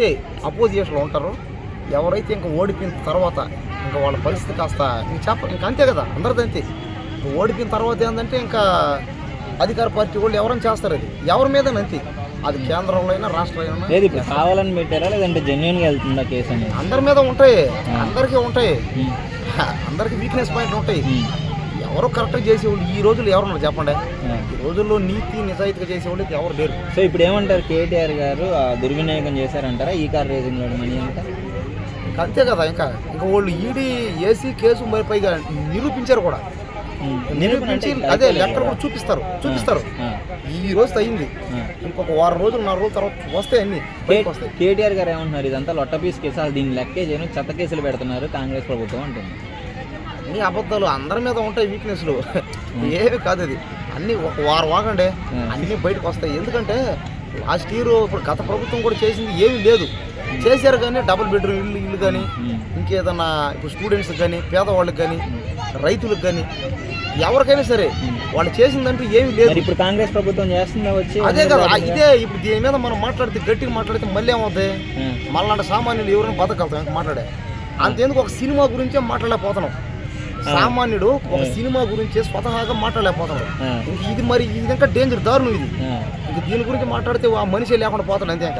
ఎవరైతే అపోజిషన్లో ఉంటారో ఎవరైతే ఇంకా ఓడిపోయిన తర్వాత ఇంకా వాళ్ళ పరిస్థితి కాస్త ఇంక చెప్ప ఇంకా అంతే కదా అందరిది అంతే. ఇంకా ఓడిపోయిన తర్వాత ఏంటంటే ఇంకా అధికార పార్టీ వాళ్ళు ఎవరైనా చేస్తారు అది. ఎవరి మీద అంతే. అది కేంద్రంలో అయినా రాష్ట్రంలో అయినా. లేదు ఇప్పుడు కావాలని పెట్టారా లేదంటే జెన్యున్గా వెళ్తుందా కేసు అనేది? అందరి మీద ఉంటాయి. అందరికీ ఉంటాయి. అందరికి వీక్నెస్ పాయింట్లు ఉంటాయి. ఎవరో కరెక్ట్గా చేసేవాళ్ళు. ఈ రోజుల్లో ఎవరున్నారు చెప్పండి. ఈ రోజుల్లో నీతి నిజాయితీగా చేసేవాళ్ళు అయితే ఎవరు లేరు. సో ఇప్పుడు ఏమంటారు? కేటీఆర్ గారు ఆ దుర్వినియోగం చేశారంటారా? ఈ కార్ రేసింగ్లో మనీ అంతా? ఇంకా అంతే కదా ఇంకా ఇంకా వాళ్ళు ఈడీ ఏసీ కేసు మరి పైగా నిరూపించారు కూడా. నిరూపించి అదే లెక్కలు కూడా చూపిస్తారు చూపిస్తారు. ఈ రోజు అయింది. ఇంకొక వారం రోజులు నాలుగు రోజుల తర్వాత వస్తాయి అన్ని. వస్తాయి. కేటీఆర్ గారు ఏమంటున్నారు? ఇదంతా లొట్ట పీస్ కేసు దీన్ని లెక్కే చేయను చెత్త కేసులు పెడుతున్నారు కాంగ్రెస్ ప్రభుత్వం అంటుంది. అన్ని అబద్ధాలు అందరి మీద ఉంటాయి వీక్నెస్లు ఏవి కాదు అది అన్ని ఒక వారం ఆగండి అన్ని బయటకు వస్తాయి. ఎందుకంటే లాస్ట్ ఇయర్ ఇప్పుడు గత ప్రభుత్వం కూడా చేసింది ఏమీ లేదు. చేశారు కానీ డబుల్ బెడ్రూమ్ ఇల్లు ఇల్లు కానీ. ఇంకేదన్నా ఇప్పుడు స్టూడెంట్స్కి కానీ పేదవాళ్ళకి కానీ రైతులకు కానీ ఎవరికైనా సరే వాళ్ళు చేసిందంటూ ఏమీ లేదు. ఇప్పుడు కాంగ్రెస్ ప్రభుత్వం చేస్తుందా వచ్చి అదే కదా ఇదే ఇప్పుడు దీని మీద మనం మాట్లాడితే గట్టిగా మాట్లాడితే మళ్ళీ ఏమవుతాయి. మళ్ళీ సామాన్యులు ఎవరైనా బతకగలుగుతాం మాట్లాడే. అంతేందుకు ఒక సినిమా గురించే మాట్లాడలేకపోతున్నాం. సామాన్యుడు ఒక సినిమా గురించే స్వతహాగా మాట్లాడలేకపోతున్నాడు ఆ. ఇంక ఇది మరి ఇది ఇంకా డేంజర్ దారుణం ఇది. ఇంక దీని గురించి మాట్లాడితే ఆ మనిషి లేకుండా పోతాడు అంతే.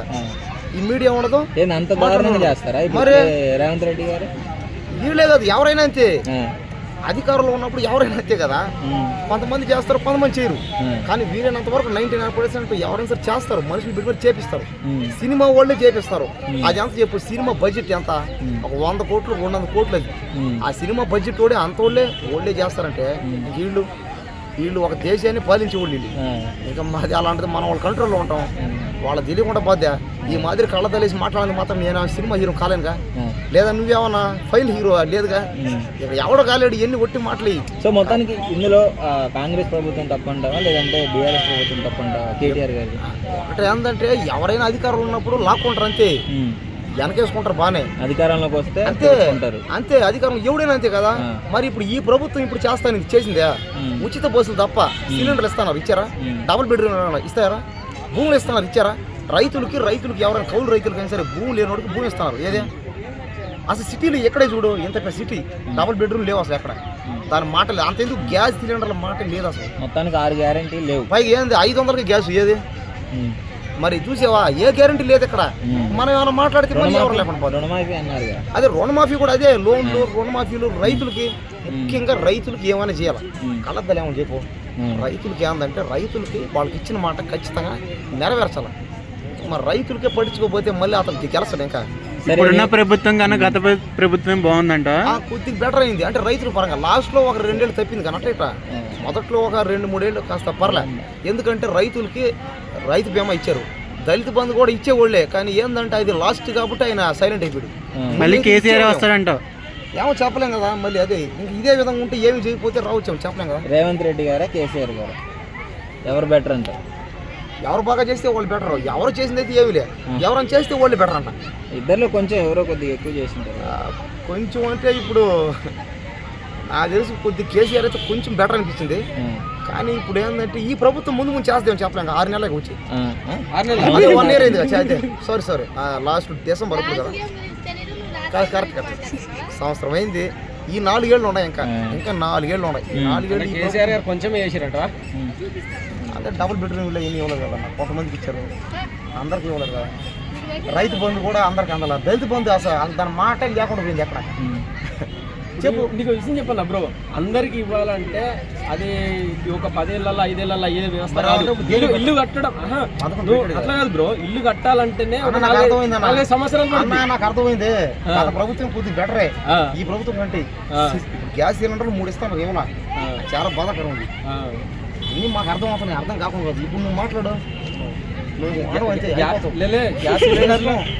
ఈ మీడియా ఉండదు. అంత దారుణంగా చేస్తారా? మరి- రేవంత్ రెడ్డి గారు? వీళ్ళే కాదు ఎవరైనా అంతే. అధికారంలో ఉన్నప్పుడు ఎవరైనా అంతే కదా. కొంతమంది చేస్తారు కొంతమంది చేయరు. కానీ వీలైనంత వరకు నైన్టీ నైన్ పర్సెంట్ ఎవరైనా సరే చేస్తారు. మనుషులు బిడ్డ చేపిస్తారు. సినిమా వాళ్ళే చేపిస్తారు. అది ఎంత చెప్పు సినిమా బడ్జెట్ ఎంత? ఒక వంద కోట్లు రెండు వందల కోట్లు అది. ఆ సినిమా బడ్జెట్ కూడా అంత వాళ్ళే వాళ్ళే చేస్తారంటే వీళ్ళు వీళ్ళు ఒక దేశాన్ని పాలించే వాళ్ళు. ఇంకా మాది అలాంటిది మనం వాళ్ళ కంట్రోల్లో ఉంటాం. వాళ్ళ తెలియకుండా బాధ్య ఈ మాదిరి కళ్ళ తలేసి మాట్లాడాలి మాత్రం నేను సినిమా హీరో కాలేనుగా. లేదా నువ్వేమన్నా ఫైల్ హీరో లేదుగా? ఎవడో కాలేడు ఎన్ని కొట్టి మాటలు సో మొత్తానికి ఇందులో కాంగ్రెస్ ప్రభుత్వం తప్పంటావా లేదంటే బీఆర్ఎస్ ప్రభుత్వం తప్పంటావా కేటీఆర్ గారి ఒకటి ఏంటంటే ఎవరైనా అధికారంలో ఉన్నప్పుడు లాక్కుంటారు అంతే. వెనకేసుకుంటారు బాగానే అధికారంలోకి వస్తే అంతే అంతే అధికారం ఎవడైనా అంతే కదా. మరి ఇప్పుడు ఈ ప్రభుత్వం ఇప్పుడు చేస్తాను ఇది చేసిందే. ఉచిత బస్సులు తప్ప సిలిండర్లు ఇస్తున్నారు ఇచ్చారా. డబుల్ బెడ్రూమ్ ఇస్తారా? భూములు ఇస్తున్నారు ఇచ్చారా? రైతులకి రైతులకి ఎవరైనా కౌలు రైతులకైనా సరే భూమి లేనివాడికి భూమి ఇస్తున్నారు. ఏదే? అసలు సిటీలో ఎక్కడే చూడు ఎంత పెద్ద సిటీ. డబుల్ బెడ్రూమ్ లేవు అసలు ఎక్కడ. దాని మాటలు అంతెందుకు గ్యాస్ సిలిండర్ల మాట లేదు అసలు. మొత్తానికి ఆరు గ్యారంటీ లేవు. పైగా ఏంది? ఐదు వందలకి గ్యాస్ ఏది. మరి చూసావా? ఏ గ్యారంటీ లేదు ఇక్కడ. మనం ఏమైనా మాట్లాడితే మళ్ళీ ఎవరు లేకుండా అదే రుణమాఫీ కూడా అదే లోన్లు రుణమాఫీలు రైతులకి ముఖ్యంగా రైతులకి ఏమైనా చేయాలి? ఏమని చెప్పు. రైతులకి ఏందంటే రైతులకి వాళ్ళకి ఇచ్చిన మాట ఖచ్చితంగా నెరవేర్చాలి? మరి రైతులకే పట్టించుకోకపోతే మళ్ళీ అతనికి గెలసడు ఇంకా. ఇప్పుడున్న ప్రభుత్వం కన్నా గత ప్ర- ప్రభుత్వం బాగుందంట. ఆ కొద్దిగా బెటర్ అయింది. అంటే రైతుల పరంగా లాస్ట్లో ఒక రెండేళ్ళు తప్పింది కానీ అట్ట మొదట్లో ఒక రెండు మూడేళ్ళు కాస్త పర్లే. ఎందుకంటే రైతులకి రైతు బీమా ఇచ్చారు. దళిత బంధు కూడా ఇచ్చేవాళ్ళే కానీ ఏందంటే అది లాస్ట్ కాబట్టి ఆయన సైలెంట్ అయిపోయాడు. మళ్ళీ కేసీఆర్. వస్తాడంట. ఏమో చెప్పలేం కదా మళ్ళీ అదే ఇంక ఇదే విధంగా ఉంటే ఏమి చేయకపోతే రావచ్చు చెప్పలేం కదా. రేవంత్ రెడ్డి గారా కేసీఆర్ గారు? ఎవరు బెటర్ అంట? ఎవరు బాగా చేస్తే వాళ్ళు బెటర్ ఎవరు చేసింది అయితే ఏమి లే. ఎవరైనా చేస్తే వాళ్ళు బెటర్ అంట. ఇద్దరిలో కొంచెం ఎవరో కొద్దిగా ఎక్కువ ఆ, కొంచెం అంటే ఇప్పుడు నాకు తెలిసి కొద్ది కేసీఆర్ అయితే కొంచెం బెటర్ అనిపించింది. కానీ ఇప్పుడు ఏంటంటే ఈ ప్రభుత్వం ముందు ముందు చేస్తామని చెప్పలేం కదా, ఆరు నెలలకు వచ్చి? అదే వన్ ఇయర్ అయింది కదా సారీ సారీ లాస్ట్ డిసెంబర్ ఇప్పుడు కదా. కరెక్ట్ కరెక్ట్ కరెక్ట్ సంవత్సరం అయింది. ఈ నాలుగేళ్ళు ఉన్నాయి ఇంకా. ఇంకా నాలుగేళ్ళు ఉన్నాయి. ఈ నాలుగేళ్ళు ఈ కేసీఆర్ గారు కొంచెం చేసిరట. అదే డబుల్ బెడ్రూమ్ ఇల్లు ఏమి ఇవ్వలేదు కదా. కొంతమందికి ఇచ్చారు. అందరికి ఇవ్వలేదు కదా. రైతు బంధు కూడా అందరికి అందల దళిత బంధు అసలు దాని మాట లేకుండా పోయింది ఎక్కడ? ఉమ్. చెప్పు నీకు విషయం చెప్పాను బ్రో? అందరికి ఇవ్వాలంటే అది ఒక పదేళ్ళల్లో ఐదేళ్ళల్లో అయ్యే వ్యవస్థ కాదు. ఇల్లు కట్టడం అట్లా కాదు. బ్రో ఇల్లు కట్టాలంటేనే నాలుగైదు- సంవత్సరాలు. నాకు అర్థమైంది. ప్రభుత్వం కొద్దిగా బెటరే ఈ ప్రభుత్వం కంటే ఆ. గ్యాస్ సిలిండర్లు మూడు ఇస్తాను ఏమన్నా చాలా బాధాకరం ఉంది ఆ. ఇన్ని మాకు అర్థం అవుతున్నాయి అర్థం కాకుండా. ఇప్పుడు నువ్వు మాట్లాడు.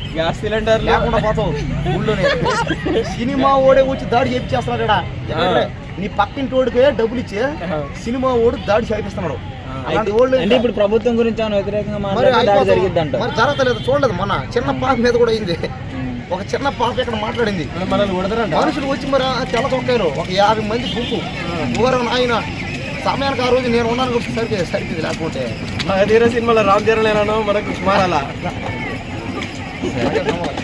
గ్యాస్ సిలిండర్లు లేకుండా పోతావు. ఊళ్ళోనే సినిమా ఓడే వచ్చి దాడి చేపించేస్తున్నాడు? నీ పక్కింటి ఓడికి డబ్బులు ఇచ్చి సినిమా ఓడి దాడి చేపిస్తున్నాడు. అంటే ఇప్పుడు ప్రభుత్వం గురించి వ్యతిరేకంగా మరి జరగలేదు చూడలేదు మన చిన్న పాప మీద కూడా అయింది. ఒక చిన్న పాప ఇక్కడ మాట్లాడింది. మనుషులు వచ్చి మరి తెల్ల చొక్కాయలు ఒక యాభై మంది గుంపు. ఊరు ఆయన సమయానికి ఆ రోజు నేను ఉన్నాను సరిగ్గా సరిగ్గా లేకపోతే అదే సినిమాలో రామ్ చరణ్ మనకు నాకే నమ్మకం.